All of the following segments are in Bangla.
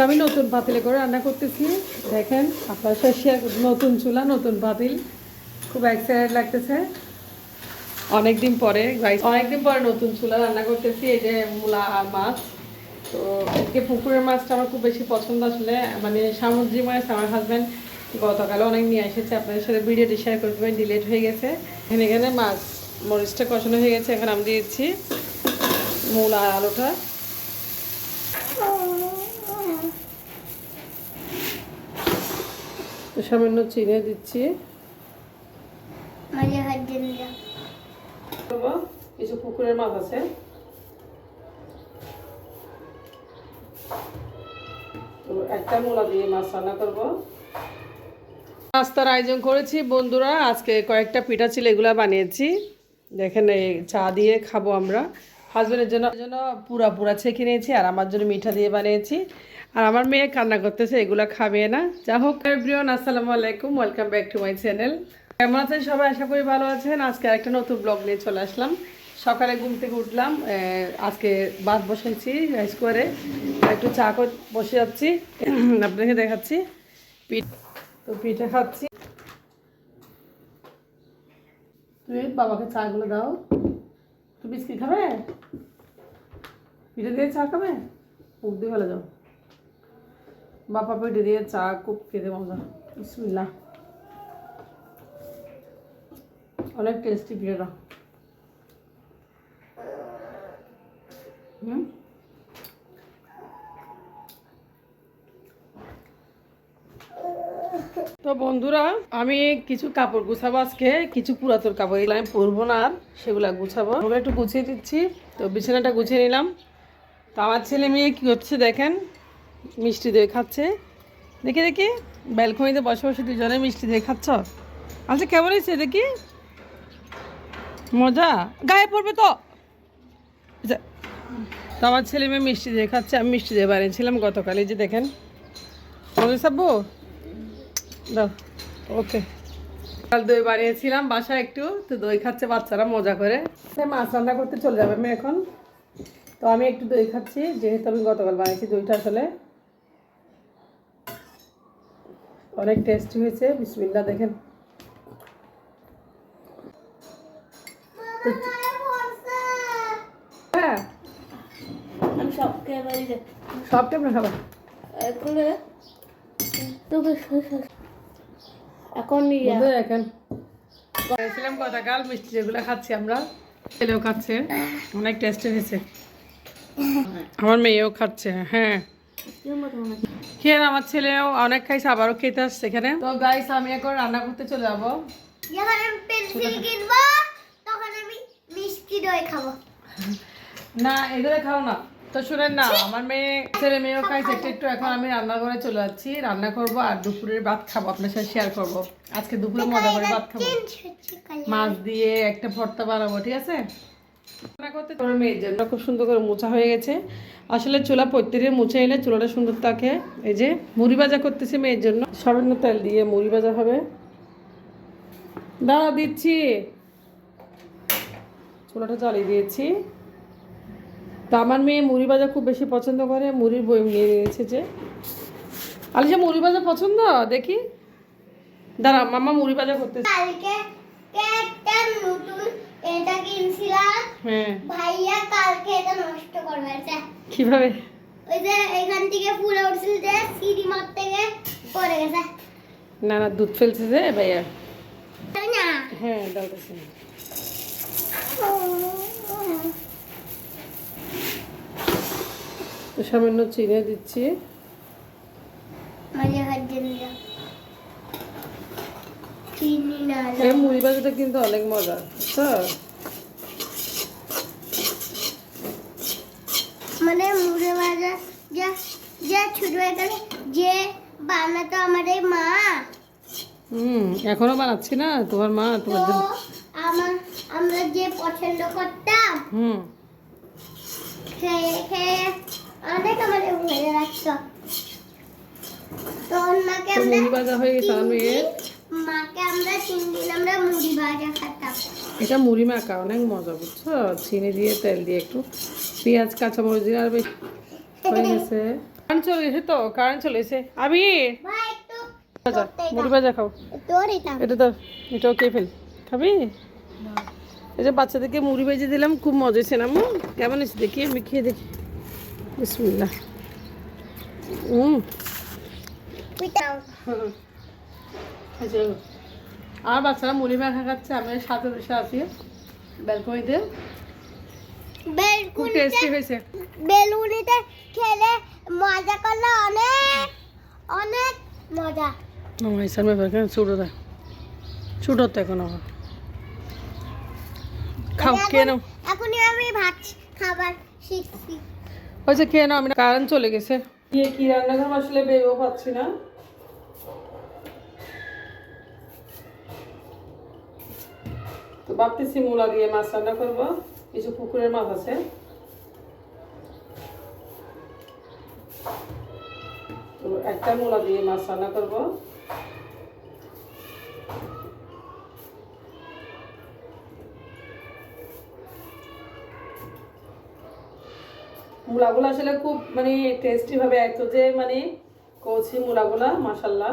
আজকে আমি নতুন পাতিলে করে রান্না করতেছি। দেখেন, আপনার করছি নতুন চুলা, নতুন পাতিল। খুব এক্সাইটেড লাগতেছে। অনেকদিন পরে অনেকদিন পরে নতুন চুলা রান্না করতেছি, এই যে মূলা আর মাছ। তো আজকে পুকুরের মাছটা আমার খুব বেশি পছন্দ আসলে। মানে সামুদ্রিক মাছ, আমার হাজব্যান্ড গতকাল অনেক নিয়ে এসেছে। আপনাদের সাথে ভিডিওটি শেয়ার করতে পারেন ডিলেট হয়ে গেছে। এখানে এখানে মাছ, মরিচটা কষানো হয়ে গেছে। এখন আমি দিয়েছি মূলা আলুটা। সামান্য চিনে দিচ্ছি। কিছু পুকুরের মাছ আছে। একটা মোলা দিয়ে মাছ রান্না করব। নাস্তার আয়োজন করেছি বন্ধুরা আজকে কয়েকটা পিঠা ছিল এগুলা বানিয়েছি। দেখেন এই চা দিয়ে খাব আমরা। হাজবেন্ডের জন্য জন্য পুরা পুরা ছেঁকে নিয়েছি আর আমার জন্য মিঠা দিয়ে বানিয়েছি। আর আমার মেয়ে কান্না করতেছে, এগুলো খাবে না। যা হোক আসসালামু আলাইকুম welcome back to my channel কেমন আছেন সবাই? আশা করি ভালো আছেন। আজকে একটা নতুন ব্লগ নিয়ে চলে আসলাম। সকালে ঘুম থেকে উঠলাম আজকে ভাত বসাইছি রাইস করে একটু চা করে, বসে যাচ্ছি। আপনাকে দেখাচ্ছি। তো পিঠে খাচ্ছি। তুমি বাবাকে চাগুলো দাও। তুমি বিস্কিট খাবে? পিঠে দিয়ে চা খাবে? দিয়ে ফেলে যাও বাবা পিঠে দিয়ে চা খুব খেতে মজা বিসমিল্লাহ অনেক টেস্টি পিঠেটা তো বন্ধুরা, আমি কিছু কাপড় গুছাবো আজকে, কিছু পুরাতন কাপড়, এগুলো আমি পরবো না আর, সেগুলো গুছাবো। ওগুলো একটু গুছিয়ে দিচ্ছি, তো বিছানাটা গুছিয়ে নিলাম। তো আমার ছেলে মেয়ে কী করছে দেখেন মিষ্টি দই খাচ্ছে। দেখি দেখি। ব্যালকনিতে বসে বসে দুজনে মিষ্টি দই খাচ্ছ? আচ্ছা কেমন হয়েছে? দেখি। মজা? গায়ে পড়বে তো। আচ্ছা, তো আমার ছেলে মেয়ে মিষ্টি দিয়ে খাচ্ছে আমি মিষ্টি দিয়ে বানিয়েছিলাম গতকাল। এই যে দেখেন। মজা সাব্বু? দাও ওকে। কাল দই বানিয়েছিলাম বাসায় একটু তো দই খাচ্ছে বাচ্চারা মজা করে। মাছ রান্না করতে চলে যাবে আমি এখন। তো আমি একটু দই খাচ্ছি যেহেতু আমি গতকাল বানিয়েছি দইটা আসলে। অনেক টেস্টি হয়েছে। বিসমিল্লা দেখেন। হ্যাঁ। খাবার এখন গতকাল মিষ্টি যেগুলো খাচ্ছি আমরা ছেলেও খাচ্ছে। অনেক টেস্টি হয়েছে। আমার মেয়েও খাচ্ছে হ্যাঁ? খেয়ে আমার ছেলেও অনেক খাইছে আবারও খেতে আসছে এখানে। তো গাইস আমি এখন রান্না করতে চলে যাব। যখন আমি পেন্সিল কিনবো তখন আমি মিষ্টি দই খাব। না এগুলো খাও না। তো শুনেন না আমার মেয়ে ছেলে মেয়েও খাইছে একটু একটু এখন আমি রান্না করে চলে যাচ্ছি। রান্না করব আর দুপুরের ভাত খাব আপনার সাথে শেয়ার করব। আজকে দুপুরে মজা করে ভাত খাব। মাছ দিয়ে একটা ভর্তা বানাবো ঠিক আছে? করতে আমার মেয়ের জন্য খুব সুন্দর করে মোছা হয়ে গেছে। আসলে চুলা প্রত্যেকে মুছে নিলে চুলাটা সুন্দর থাকে। এই যে মুড়ি ভাজা করতেছি মেয়ের জন্য। সামান্য তেল দিয়ে মুড়ি ভাজা হবে। দাঁড়া দিচ্ছি। চুলাটা জ্বালিয়ে দিয়েছি। তো আমার মেয়ে মুড়ি ভাজা খুব বেশি পছন্দ করে। মুড়ির বই নিয়ে নিয়েছে যে। আলিশা, মুড়ি ভাজা পছন্দ? দেখি। দাঁড়া মামা মুড়ি ভাজা করতেছে। এটা কিনছিলাম। হ্যাঁ। ভাইয়া কালকে এটা নষ্ট করবে কীভাবে? ওই যে এখান থেকে পুরো উঠছিল যে সিঁড়ি মাঠ থেকে পড়ে গেছে। না না দুধ ফেলছে যে ভাইয়া। না? হ্যাঁ ডালতেছে সামান্য চিনে দিচ্ছি। মজা হাত দিলাম। এই মুড়ি ভাজাটা কিন্তু অনেক মজা বুঝছ? মানে মুড়ে ভাজা যা যা যে বানাতো আমাদের মা। হুম এখনও বানাচ্ছি না? তোমার মা তোমার জন্য আমার আমরা যে পছন্দ করতাম হুম। খেয়ে খেয়ে অনেক আমাদের হয়ে রাখতো। তো মাকে আমরা মুড়ি ভাজা হয়ে গেছে মেয়ের। মাকে আমরা তিন দিন আমরা মুড়ি ভাজা খেতাম। এটা মুড়ি মাখা অনেক মজা বুঝছ? চিনি দিয়ে তেল দিয়ে একটু পেঁয়াজ কাঁচামরিচ দিয়ে আর বেশ হয়ে গেছে। কারেন্ট চলে গেছে তো কারেন্ট চলে এসে। আমি ভাই মুড়ি ভাজা খাও। এটা এটা তো এটাও খেয়ে ফেল। খাবি? এই যে বাচ্চাদেরকে মুড়ি ভেজে দিলাম খুব মজা হয়েছে না আম্মু? কেমন হয়েছে দেখি আমি খেয়ে দেখি। বিসমিল্লা হুম আর বাচ্চারা মুড়ি মাখা খাচ্ছে আমি সাথে বসে আছি ব্যালকনিতে খুব বেলকুনিতে টেস্টি হয়েছে। বেলুনিতে খেলে মজা করলে অনেক অনেক মজা। আমার ইসার ব্যাপার কেন ছুটো দেয় তো এখন আবার। খাও এখনই আমি ভাত খাবার শিখছি। নাও আমি কারেন্ট চলে গেছে। গিয়ে কি রান্নাঘর? আসলে বেরো পাচ্ছি না। তো ভাবতেছি মূলা দিয়ে মাছ রান্না করব। কিছু পুকুরের মাছ আছে। তো একটা মূলা দিয়ে মাছ রান্না করব। মূলাগুলো আসলে খুব মানে টেস্টি ভাবে এত যে মানে কচি মূলাগুলা মাসাল্লাহ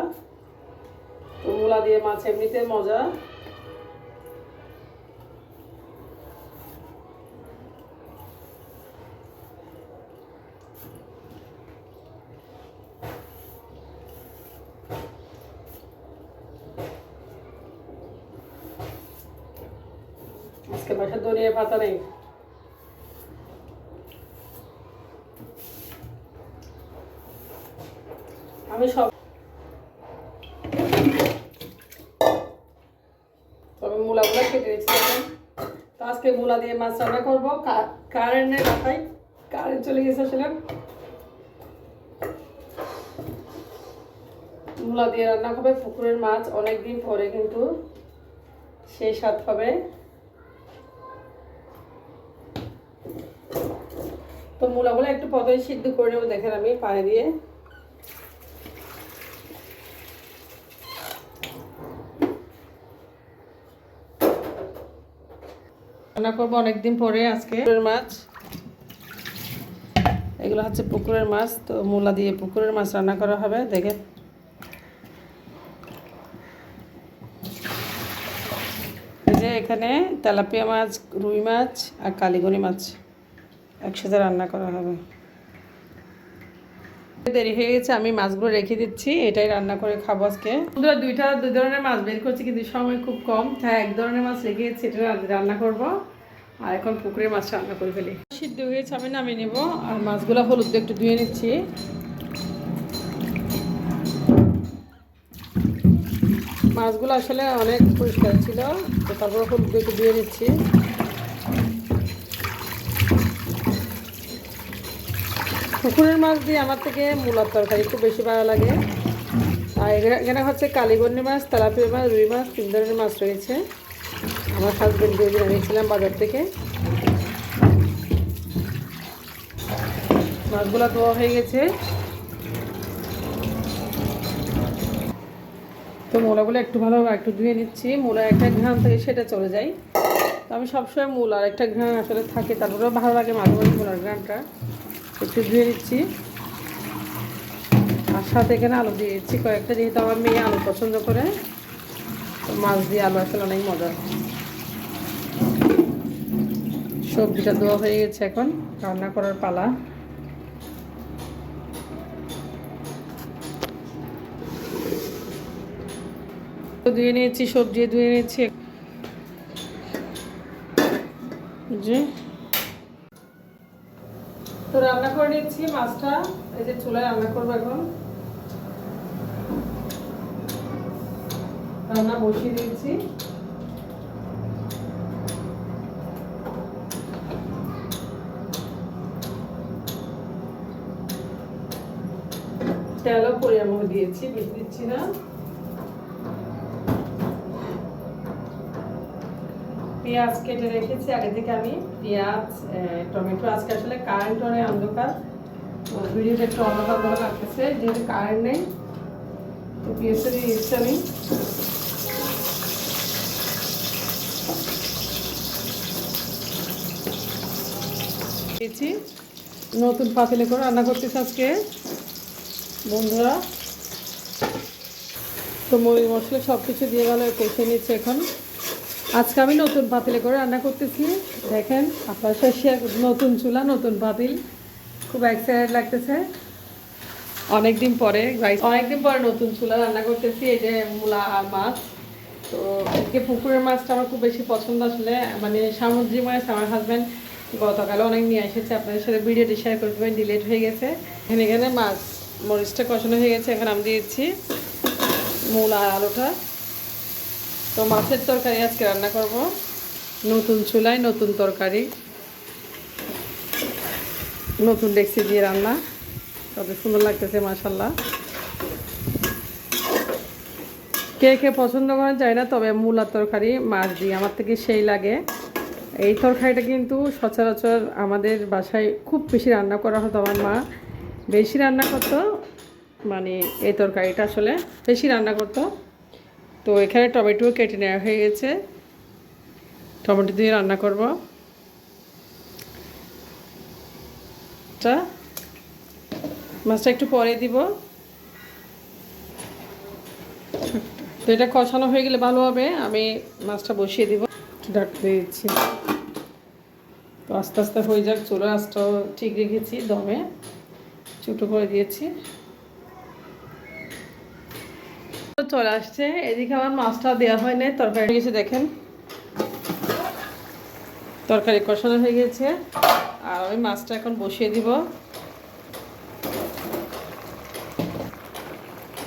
তো মূলা দিয়ে মাছ এমনিতে মজা আজকে বাসায় ধনিয়া পাতা নেই। আমি সব তবে মূলাগুলো কেটে রেখেছি এখন। তো আজকে মূলা দিয়ে মাছ রান্না করব। কা- কারেন্টের মাথায় কারেন্ট চলে গেছে আসলে। মূলা দিয়ে রান্না হবে পুকুরের মাছ। অনেক দিন পরে কিন্তু সেই স্বাদ হবে। তো মূলাগুলো একটু প্রথমে সিদ্ধ করে নেব, দেখেন আমি পানি দিয়ে। রান্না করব অনেকদিন পরে আজকে। মাছ। এগুলো হচ্ছে পুকুরের মাছ, তো মূলা দিয়ে পুকুরের মাছ রান্না করা হবে, দেখেন। যে এখানে তেলাপিয়া মাছ, রুই মাছ আর কালিগনি মাছ একসাথে রান্না করা হবে। দেরি হয়ে গেছে, আমি মাছগুলো রেখে দিচ্ছি, এটাই রান্না করে খাব আজকে। বন্ধুরা, দুইটা দুই ধরনের মাছ বের করছি, কিন্তু সময় খুব কম, তাই এক ধরনের মাছ রেখে দিচ্ছি, এটা রান্না করব। আর এখন পুকুরে মাছ রান্না করে ফেলি। সিদ্ধ হয়েছে আমি নামিয়ে নেব। আর মাছগুলো হলুদ একটু ধুয়ে নিচ্ছি। মাছগুলো আসলে অনেক পরিষ্কার ছিল। তো তারপর হলুদ দিয়ে একটু ধুয়ে নিচ্ছি। পুকুরের মাছ দিয়ে আমার থেকে মূলার তরকারি খুব বেশি ভালো লাগে। আর এখানে- হচ্ছে কালীবর্ণী মাছ, তেলাপিয়া মাছ, রুই মাছ, তিন ধরনের মাছ রয়েছে। আমার হাজবেন্ড দিয়ে এনেছিলাম বাজার থেকে। মাছগুলো ধোয়া হয়ে গেছে। তো মূলাগুলো একটু ভালো, একটু ধুয়ে নিচ্ছি। মূলা একটা ঘ্রাণ থেকে সেটা চলে যায়। তো আমি সবসময় মূল আর একটা ঘ্রাণ আসলে থাকে। তারপরেও ভালো লাগে মাঝে মাঝে মূলার ঘ্রাণটা। একটু ধুয়ে নিচ্ছি। আর সাথে এখানে আলু দিয়ে দিচ্ছি। কয়েকটা যেহেতু আমার মেয়ে আলু পছন্দ করে, তো মাছ দিয়ে আলু আসলে অনেক মজা। সবজিটা দেওয়া হয়ে গেছে এখন। রান্না করার পালা। ধুয়ে নিয়েছি সবজি ধুয়ে নিয়েছি। তো রান্না করে নিচ্ছি মাছটা, এই যে চুলায় রান্না করব এখন। রান্না বসিয়ে দিয়েছি। তেলও পরিমাণ দিয়েছি, বেশি দিচ্ছি না। পেঁয়াজ কেটে রেখেছি। আগে থেকে আমি পেঁয়াজ টমেটো, আজকে আসলে কারেন্ট অনেক অন্ধকার। ভিডিওটা একটু অন্ধকার ভালো লাগতেছে, যেহেতু কারেন্ট নেই, তো পেঁয়াজটা দিয়ে দিচ্ছি আমি। নতুন পাতিলে করে রান্না করতেছি আজকে বন্ধুরা। তো মরিচ মশলা সব কিছু দিয়ে ভালো কষে নিচ্ছে এখন। আজকে আমি নতুন পাতিলে করে রান্না করতেছি। দেখেন, আপনার করছি। নতুন চুলা, নতুন পাতিল। খুব এক্সাইটেড লাগতেছে। অনেকদিন পরে অনেকদিন পরে নতুন চুলা রান্না করতেছি, এই যে মূলা আর মাছ। তো আজকে পুকুরের মাছটা আমার খুব বেশি পছন্দ আসলে। মানে সামুদ্রিক মাছ, আমার হাজব্যান্ড গতকালে অনেক নিয়ে এসেছে, আপনাদের সাথে ভিডিওটি শেয়ার করতে পারেন ডিলেট হয়ে গেছে। এখানে এখানে মাছ, মরিচটা কষানো হয়ে গেছে, এখন আমি দিয়েছি। মূলা আর আলুটা। তো মাছের তরকারি আজকে রান্না করব। নতুন চুলায় নতুন তরকারি। নতুন ডেক্সি দিয়ে রান্না। তবে সুন্দর লাগতেছে মাসাল্লাহ কে কে পছন্দ করেন যায় না, তবে মূলার তরকারি, মাছ দিয়ে। আমার থেকে সেই লাগে। এই তরকারিটা কিন্তু সচরাচর আমাদের বাসায় খুব বেশি রান্না করা হতো আমার মা। বেশি রান্না করতো মানে এই তরকারিটা আসলে বেশি রান্না করতো। তো এখানে টমেটো কেটে নেওয়া হয়ে গেছে। টমেটো দিয়ে রান্না করব। মাছটা একটু পরে দিব। তো এটা কষানো হয়ে গেলে ভালো হবে। আমি মাছটা বসিয়ে দিব। ডাকতে দিচ্ছি তো আস্তে আস্তে হয়ে যাক। চুলো আঁচটাও ঠিক রেখেছি দমে। ছোটো করে দিয়েছি তো চলে আসছে। এদিকে আমার মাছটা দেওয়া হয় নাই, তরকারি গেছে, দেখেন। তরকারি কষানো হয়ে গেছে। আর আমি মাছটা এখন বসিয়ে দিব।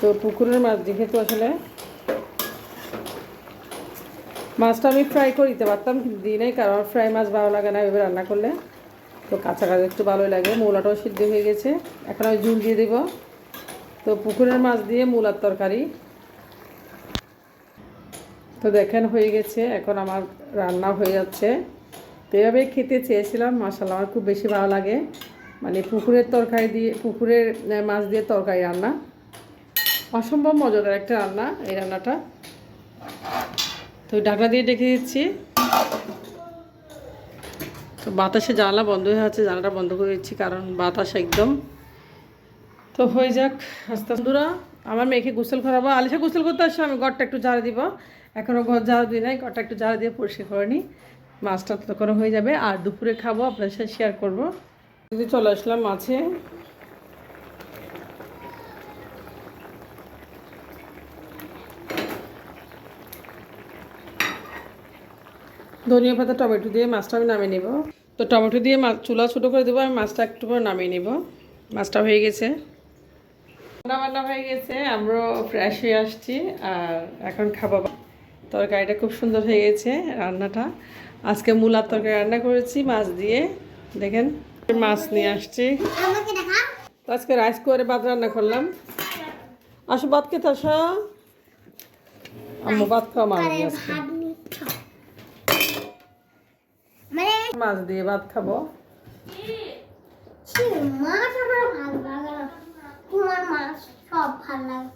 তো পুকুরের মাছ, যেহেতু আসলে মাছটা আমি ফ্রাই করে দিতে পারতাম, কিন্তু দিই নাই, কারণ ফ্রাই মাছ ভালো লাগে না এভাবে রান্না করলে। তো কাঁচা কাঁচা একটু ভালোই লাগে, মূলাটাও সিদ্ধ হয়ে গেছে। এখন আমি ঝুল দিয়ে দেবো। তো পুকুরের মাছ দিয়ে মূলার তরকারি। তো দেখেন হয়ে গেছে, এখন আমার রান্না হয়ে যাচ্ছে। তো এভাবে খেতে চেয়েছিলাম মাসাল্লাহ আমার খুব বেশি ভালো লাগে। মানে পুকুরের তরকারি দিয়ে, পুকুরের মাছ দিয়ে তরকারি রান্না। অসম্ভব মজাদার একটা রান্না এই রান্নাটা। তো ঢাকনা দিয়ে ডেকে দিচ্ছি। তো বাতাসে জানলা বন্ধ হয়ে আছে জানলাটা বন্ধ করে দিচ্ছি, কারণ বাতাস একদম। তো হয়ে যাক আস্তে। বন্ধুরা, আমার মেয়েকে গোসল করাবো। আলিশা গোসল করতে আসছে, আমি ঘরটা একটু ঝাড় দিব। এখনও ঘর ঝাড় দিই নাই ঘরটা একটু ঝাড় দিয়ে পরিষ্কার করে নিই। মাছটা তো করে হয়ে যাবে, আর দুপুরে খাব আপনার সাথে শেয়ার করব। যদি চলে আসলাম মাছে। ধনিয়া পাতা, টমেটো দিয়ে মাছটা আমি নামিয়ে নেব। তো টমেটো দিয়ে মাছ চুলা ছোটো করে দেবো, আমি মাছটা একটু করে নামিয়ে নেব। মাছটা হয়ে গেছে। রান্না বান্না হয়ে গেছে, আমরাও ফ্রেশ হয়ে আসছি, আর এখন খাব। তরকারিটা খুব সুন্দর হয়ে গেছে রান্নাটা। আজকে মূলার তরকারি রান্না করেছি মাছ দিয়ে। দেখেন মাছ নিয়ে আসছি। তো আজকে রাইস করে ভাত রান্না করলাম। আসো ভাত খেতে আসো। আম্মু ভাত খাওয়া মাছ দিয়ে আজকে। মাছ দিয়ে ভাত খাব। মাছ আমার ভালো লাগে তোমার মাছ সব ভালো লাগে?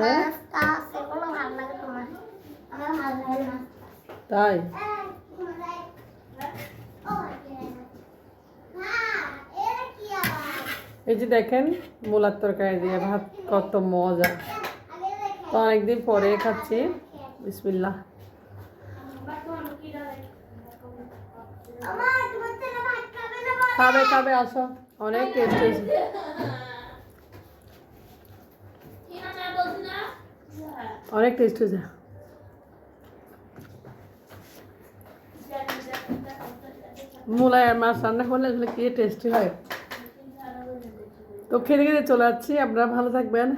মাছ টাছ এগুলো ভালো লাগে তোমার আমার ভালো লাগে না তাই? এই যে দেখেন, মূলার তরকারি দিয়ে ভাত, কত মজা। তো অনেকদিন পরে খাচ্ছি। বিসমিল্লাহ। খাবে খাবে, আসো। অনেক টেস্ট হয়েছে। অনেক টেস্ট হয়েছে। মূলায় আর মাছ রান্না করলে আসলে কী টেস্টি হয়? তো খেতে খেতে চলে যাচ্ছি, আপনারা ভালো থাকবেন।